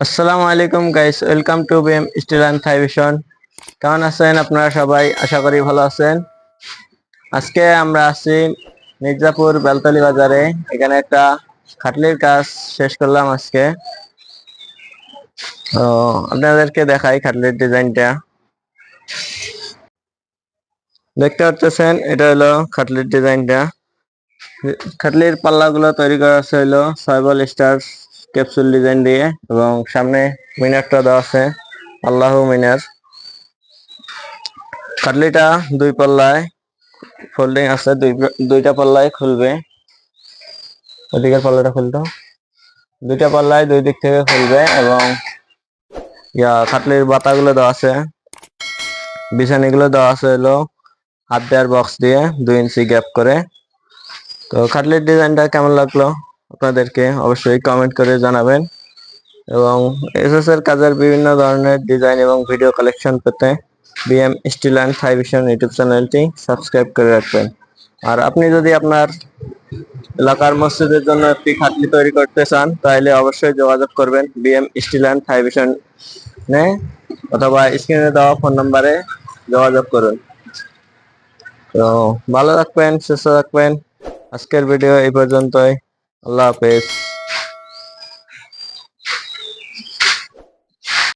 আসসালামু আলাইকুম guys welcome to BM steel and Thaivision কেমন আছেন আপনারা সবাই? আশা করি ভালো আছেন। আজকে আমরা আছি মির্জাপুর বেলতলি বাজারে। এখানে একটা খাটলির কাজ শেষ করলাম আজকে। তো আপনাদেরকে দেখাই খাটলির ডিজাইনটা। দেখতে পাচ্ছেন, এটা হলো খাটলির ডিজাইনটা। খাটলির পাল্লাগুলো তৈরি করা আছে হলো ছয় বল স্টার ক্যাপসুল ডিজাইন দিয়ে এবং সামনে মিনারটা দেওয়া আছে, আল্লাহ মিনার। খাটলিটা দুই পাল্লায় ফোল্ডিং আছে, দুই দুইটা পাল্লায় খুলবে। ওদিকের পাল্লাটা খুলতো। দুইটা পাল্লায় দুই দিক থেকে খুলবে এবং ইয়া খাটলির বাতাগুলো দেওয়া আছে। বিছানিগুলো দেওয়া আছে হলো হাত দেওয়ার বক্স দিয়ে দুই ইঞ্চি গ্যাপ করে। তো খাটলির ডিজাইনটা কেমন লাগল? আপনাদেরকে অবশ্যই কমেন্ট করে জানাবেন। এবং এসএস এর কাজের বিভিন্ন ধরনের ডিজাইন এবং ভিডিও কালেকশন পেতে BM steel and Thaivision YouTube চ্যানেলটি সাবস্ক্রাইব করে রাখবেন। আর আপনি যদি আপনার এলাকার মসজিদের জন্য একটি খাটলি তৈরি করতে চান, তাহলে অবশ্যই যোগাযোগ করবেন বিএম স্টিল অ্যান্ড থাইভিশন নে অথবা স্ক্রিনে দেওয়া ফোন নম্বরে যোগাযোগ করুন। তো ভালো থাকবেন, সুস্থ থাকবেন। আজকের ভিডিও এই পর্যন্তই। আল্লাহ হাফেজ।